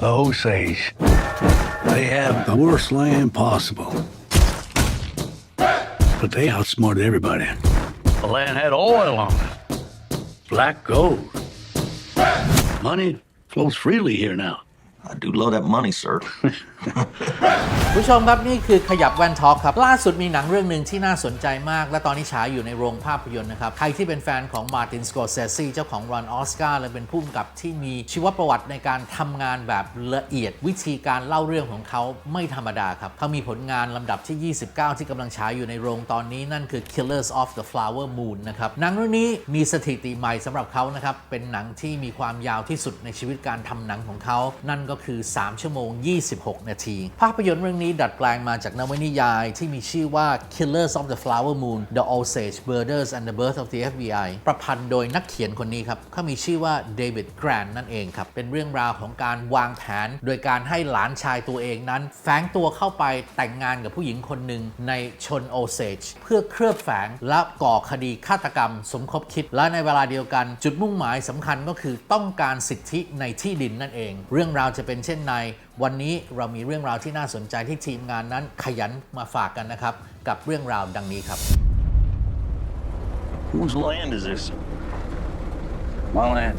The Osage. They have the worst land possible. But they outsmarted everybody. The land had oil on it. Black gold. Money flows freely here now. I do love that money, sir. ผู้ชมครับนี่คือขยับแว่นท็อกครับ ล่าสุดมีหนังเรื่องหนึ่งที่น่าสนใจมาก และตอนนี้ฉายอยู่ในโรงภาพยนตร์นะครับ ใครที่เป็นแฟนของมาร์ตินสกอร์เซซีเจ้าของรันออสการ์และเป็นผู้กำกับที่มีชีวประวัติในการทำงานแบบละเอียด วิธีการเล่าเรื่องของเขาไม่ธรรมดาครับ เขามีผลงานลำดับที่ 29 ที่กำลังฉายอยู่ในโรงตอนนี้นั่นคือ Killers of the Flower Moon นะครับหนังเรื่องนี้มีสถิติใหม่สำหรับเขานะครับเป็นหนังที่มีความยาวที่สุดในชีวิตการทำหนังของเขานั่นก็คือ 3 ชั่วโมง 26 นาที ภาพยนตร์เรื่องนี้ดัดแปลงมาจากนวนิยายที่มีชื่อว่า Killers of the Flower Moon The Osage Murders and the Birth of the FBI ประพันธ์โดยนักเขียนคนนี้ครับเขามีชื่อว่าเดวิดแกรนนั่นเองครับ เป็นเรื่องราวของการวางแผน โดยการให้หลานชายตัวเองนั้น แฝงตัวเข้าไปแต่งงานกับผู้หญิงคนหนึ่งในชนโอเซจเพื่อเคลือบแฝงและก่อคดีฆาตกรรม สมคบคิด และในเวลาเดียวกัน จุดมุ่งหมายสำคัญก็คือต้องการสิทธิในที่ดินนั่นเอง เรื่องราวจะเป็นเช่นใน วันนี้เรามีเรื่องราวที่น่าสนใจที่ทีมงานนั้นขยันมาฝากกันนะครับ กับเรื่องราวดังนี้ครับ Whose land is this? My land.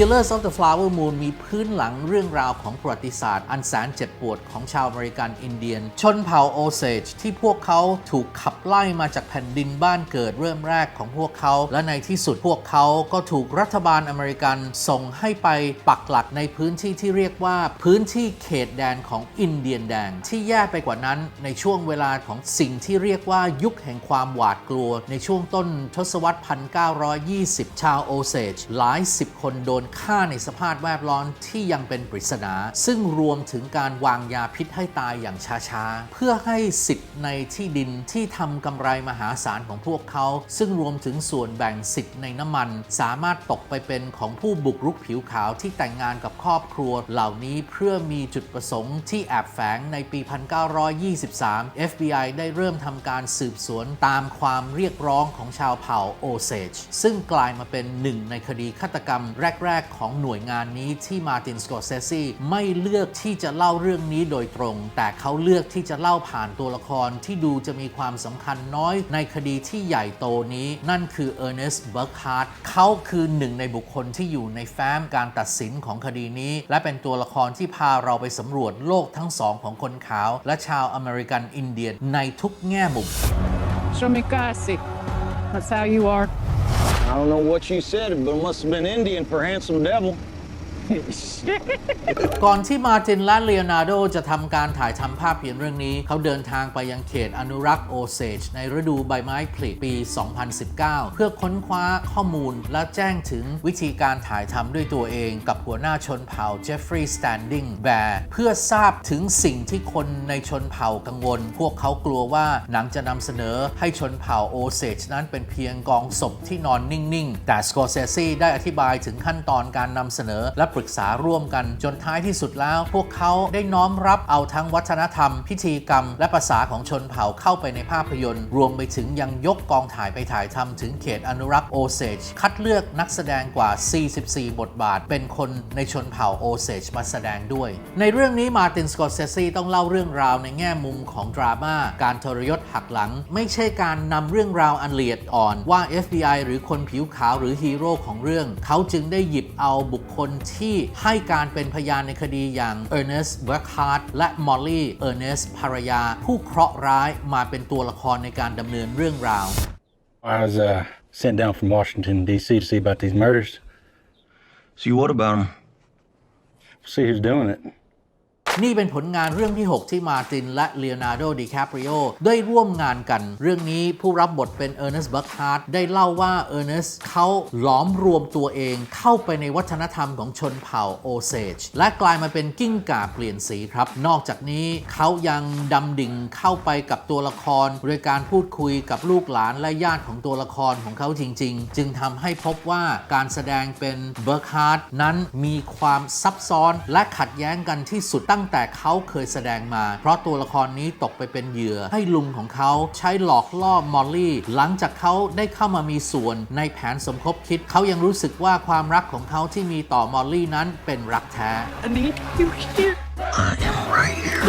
Killers of the Flower Moon มีพื้นหลังเรื่องราวของประวัติศาสตร์ อันแสนเจ็บปวดของชาวอเมริกันอินเดียน ชนเผ่าโอเซจที่พวกเขาถูกขับไล่มาจากแผ่นดินบ้านเกิดเริ่มแรกของพวกเขา และในที่สุดพวกเขาก็ถูกรัฐบาลอเมริกันส่งให้ไปปักหลักในพื้นที่ที่เรียกว่าพื้นที่เขตแดนของอินเดียนแดงที่แย่ไปกว่านั้นในช่วงเวลาของสิ่งที่เรียกว่ายุคแห่งความหวาดกลัว ในช่วงต้นทศวรรษ 1920 ชาวโอเซจหลายสิบคนโดนฆ่าในสภาพแวดล้อมที่ยังเป็นปริศนา ซึ่งรวมถึงการวางยาพิษให้ตายอย่างช้าๆ เพื่อให้สิทธิ์ในที่ดินที่ทำกำไรมหาศาลของพวกเขา ซึ่งรวมถึงส่วนแบ่งสิทธิ์ในน้ำมัน สามารถตกไปเป็นของผู้บุกรุกผิวขาวที่แต่งงานกับครอบครัว เหล่านี้เพื่อมีจุดประสงค์ที่แอบแฝงในปี 1923 FBI ได้เริ่มทำการสืบสวนตามความเรียกร้องของชาวเผ่าโอเซจซึ่งกลายมาเป็นหนึ่งในคดีฆาตกรรมแรกๆของหน่วยงานนี้ที่มาตินสกอร์เซซีไม่เลือกที่จะเล่าเรื่องนี้โดยตรง แต่เขาเลือกที่จะเล่าผ่านตัวละครที่ดูจะมีความสำคัญน้อยในคดีที่ใหญ่โตนี้ นั่นคือเออร์เนสต์เบิร์กฮาร์ดเขาคือหนึ่งในบุคคลที่อยู่ในแฟ้มการตัดสินของคดีนี้ และเป็นตัวละครที่พาเราไปสำรวจโลกทั้งสองของคนขาว และชาวอเมริกันอินเดียนในทุกแง่มุม Shomikasi. That's how you are. I don't know what you said, but it must have been Indian for handsome devil. ก่อนที่มาตินและเลโอนาร์โดจะทำการถ่ายทำภาพยนตร์เรื่องนี้ เขาเดินทางไปยังเขตอนุรักษ์โอเซจในฤดูใบไม้ผลิปี 2019 เพื่อค้นคว้าข้อมูลและแจ้งถึงวิธีการถ่ายทำด้วยตัวเองกับหัวหน้าชนเผ่าเจฟฟรีย์สแตนดิงแบร์เพื่อทราบถึงสิ่งที่คนในชนเผ่ากังวล พวกเขากลัวว่าหนังจะนำเสนอให้ชนเผ่าโอเซจนั้นเป็นเพียงกองศพที่นอนนิ่ง ๆ แต่สกอร์เซซีได้อธิบายถึงขั้นตอนการนำเสนอและปรึกษาร่วมกัน จนท้ายที่สุดแล้ว พวกเขาได้น้อมรับเอาทั้งวัฒนธรรม พิธีกรรม และภาษาของชนเผ่าเข้าไปในภาพยนตร์ รวมไปถึงยังยกกองถ่ายไปถ่ายทำถึงเขตอนุรักษ์โอเซจคัดเลือกนักแสดงกว่า 44 บทบาท เป็นคนในชนเผ่าโอเซจมาแสดงด้วย ในเรื่องนี้มาตินสกอร์เซซีต้องเล่าเรื่องราวในแง่มุมของดราม่าการทรยศหักหลัง ไม่ใช่การนำเรื่องราวอันละเอียดอ่อนว่า FBI หรือคนผิวขาวหรือฮีโร่ของเรื่อง เขาจึงได้หยิบเอาบุคคลที่ให้การเป็นพยานในคดีอย่างเออร์เนสต์เบิร์กฮาร์ดและมอลลี่เออร์เนสต์ภรรยา ผู้เคราะห์ร้ายมาเป็นตัวละครในการดำเนินเรื่องราว I was uh, sent down from Washington, D.C. to see about these murders. See what about him? See who's doing it. นี่เป็นผลงานเรื่องที่ 6 ที่มาตินและเลโอนาร์โดดิแคปริโอได้ร่วมงานกัน เรื่องนี้ผู้รับบทเป็นเออร์เนสต์บัคฮาร์ดได้เล่าว่าเออร์เนสต์เขาหลอมรวมตัวเองเข้าไปในวัฒนธรรมของชนเผ่าโอเซจและกลายมาเป็นกิ้งก่าเปลี่ยนสีครับ นอกจากนี้เขายังดำดิ่งเข้าไปกับตัวละครโดยการพูดคุยกับลูกหลานและญาติของตัวละครของเขาจริง ๆ จึงทำให้พบว่าการแสดงเป็นเบิร์กฮาร์ดนั้นมีความซับซ้อนและขัดแย้งกันที่สุดตั้งแต่เขาเคยแสดงมา เพราะตัวละครนี้ตกไปเป็นเหยื่อ ให้ลุงของเขาใช้หลอกล่อมอลลี่ หลังจากเขาได้เข้ามามีส่วนในแผนสมคบคิดเขายังรู้สึกว่าความรักของเขาที่มีต่อมอลลี่นั้นเป็นรักแท้ลิ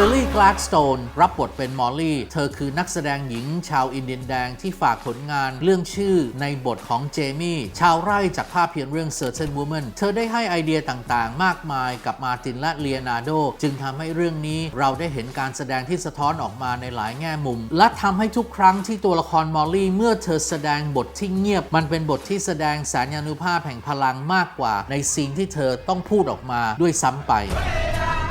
ลลี่กลา d สโตนรับบทเป็นมอลลี่ เธอคือนักแสดงหญิงชาวอินเดียนแดงที่ฝากผลงานเรื่องชื่อในบทของเจมี่ ชาวไร่จากภาพยนตร์เรื่อง Certain Woman เธอได้ให้ไอเดียต่างๆ มากมายกับมาตินและเลียนาโด จึงทำให้เรื่องนี้เราได้เห็นการแสดงที่สะท้อนออกมาในหลายแง่มุม และทำให้ทุกครั้งที่ตัวละครมอลลี่ เมื่อเธอแสดงบทที่เงียบ มันเป็นบทที่แสดงแสนยานุภาพแห่งพลังมากกว่า ในซีนที่เธอต้องพูดออกมาด้วยซ้ำไป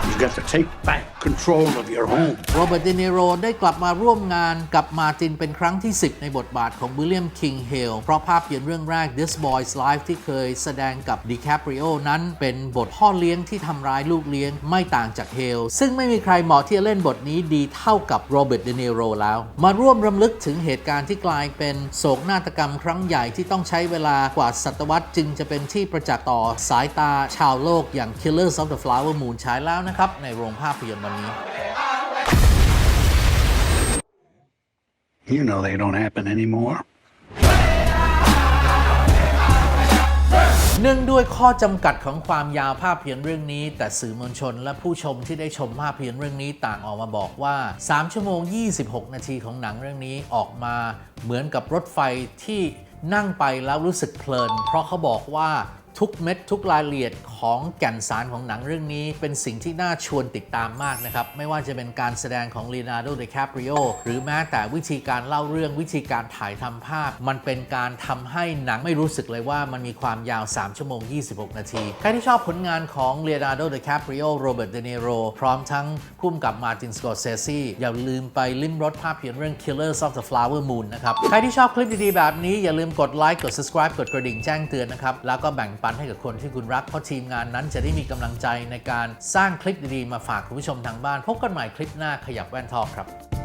You've got to take back control of your home. โรเบิร์ตเดนิโรได้กลับมาร่วมงานกับมาตินเป็นครั้งที่ 10 ในบทบาทของวิลเลียมคิงเฮลเพราะภาพยนตร์เรื่องแรก This Boy's Life ที่เคยแสดงกับดิแคปริโอนั้นเป็นบทพ่อเลี้ยงที่ทำร้ายลูกเลี้ยงไม่ต่างจากเฮลซึ่งไม่มีใครเหมาะที่จะเล่นบทนี้ดีเท่ากับโรเบิร์ตเดนิโรแล้ว มาร่วมรำลึกถึงเหตุการณ์ที่กลายเป็นโศกนาฏกรรมครั้งใหญ่ที่ต้องใช้เวลากว่าศตวรรษจึงจะเป็นที่ประจักษ์ต่อสายตาชาวโลกอย่าง Killers of the Flower Moon ฉายแล้วนะครับในโรงภาพยนตร์วันนี้ You know they don't happen anymore. เนื่องด้วยข้อจำกัดของความยาวภาพยนตร์เรื่องนี้ แต่สื่อมวลชนและผู้ชมที่ได้ชมภาพยนตร์เรื่องนี้ต่างออกมาบอกว่า 3 ชั่วโมง 26 นาทีของหนังเรื่องนี้ออกมาเหมือนกับรถไฟที่นั่งไปแล้วรู้สึกเพลิน เพราะเขาบอกว่า ทุกเม็ดทุกรายละเอียดของแก่นสารของหนังเรื่องนี้ เป็นสิ่งที่น่าชวนติดตามมากนะครับ ไม่ว่าจะเป็นการแสดงของลีนาร์โดเดคาปริโอหรือแม้แต่วิธีการเล่าเรื่องวิธีการถ่ายทำภาพ มันเป็นการทำให้หนังไม่รู้สึกเลยว่ามันมีความยาว 3 ชั่วโมง 26 นาที ใครที่ชอบผลงานของลีนาร์โดเดคาปริโอโรเบิร์ตเดเนโรพร้อมทั้งพุ่มกับมาร์ตินสกอร์เซซีอย่าลืมไปลิ้มรสภาพยนตร์เรื่อง Killers of the Flower Moon นะครับ ใครที่ชอบคลิปดีๆแบบนี้อย่าลืมกดไลค์กด subscribe กดกระดิ่งแจ้งเตือนนะครับแล้วก็แบ่งปันให้กับคนที่คุณรัก เพราะทีมงานนั้นจะได้มีกำลังใจในการสร้างคลิปดีๆมาฝากคุณผู้ชมทางบ้าน พบกันใหม่คลิปหน้าขยับแว่นทองครับ